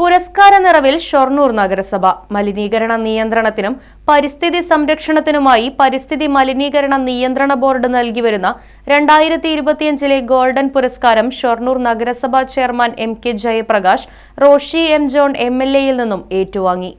പുരസ്കാര നിറവിൽ ഷൊർണൂർ നഗരസഭ. മലിനീകരണ നിയന്ത്രണത്തിനും പരിസ്ഥിതി സംരക്ഷണത്തിനുമായി പരിസ്ഥിതി മലിനീകരണ നിയന്ത്രണ ബോർഡ് നൽകി വരുന്ന രണ്ടായിരത്തി ഇരുപത്തിയഞ്ചിലെ ഗോൾഡൻ പുരസ്കാരം ഷൊർണൂർ നഗരസഭാ chairman M K Jayaprakash Roshy M John M L എയിൽ നിന്നും ഏറ്റുവാങ്ങി.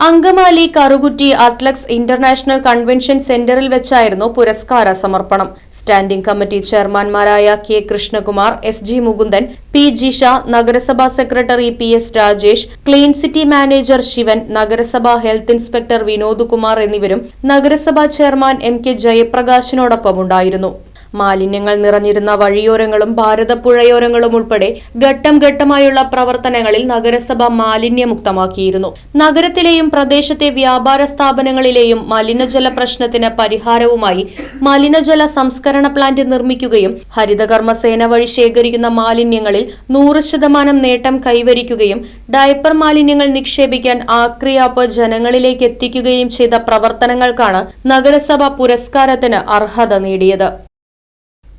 അങ്കമാലി കറുകുറ്റി അത്ലക്സ് ഇന്റർനാഷണൽ കൺവെൻഷൻ സെന്ററിൽ വെച്ചായിരുന്നു പുരസ്കാര സമർപ്പണം. Standing committee ചെയർമാൻമാരായ K Krishnakumar S G Mukundan P G Shah നഗരസഭാ secretary P S Rajesh clean city manager Sivan നഗരസഭാ ഹെൽത്ത് ഇൻസ്പെക്ടർ വിനോദ് കുമാർ എന്നിവരും നഗരസഭാ ചെയർമാൻ എം കെ ജയപ്രകാശിനോടൊപ്പം ഉണ്ടായിരുന്നു മാലിന്യങ്ങൾ നിറഞ്ഞിരുന്ന വഴിയോരങ്ങളും ഭാരതപ്പുഴയോരങ്ങളും ഉൾപ്പെടെ ഘട്ടം ഘട്ടമായുള്ള പ്രവർത്തനങ്ങളിൽ നഗരസഭ മാലിന്യമുക്തമാക്കിയിരുന്നു. നഗരത്തിലെയും പ്രദേശത്തെ വ്യാപാര സ്ഥാപനങ്ങളിലെയും മലിനജല പ്രശ്നത്തിന് പരിഹാരവുമായി മലിനജല സംസ്കരണ പ്ലാന്റ് നിർമ്മിക്കുകയും ഹരിതകർമ്മസേന വഴി ശേഖരിക്കുന്ന മാലിന്യങ്ങളിൽ നൂറ് ശതമാനം നേട്ടം കൈവരിക്കുകയും ഡയപ്പർ മാലിന്യങ്ങൾ നിക്ഷേപിക്കാൻ ആക്രിയാപ്പ് ജനങ്ങളിലേക്ക് എത്തിക്കുകയും ചെയ്ത പ്രവർത്തനങ്ങൾക്കാണ് നഗരസഭ പുരസ്കാരത്തിന് അർഹത നേടിയത്.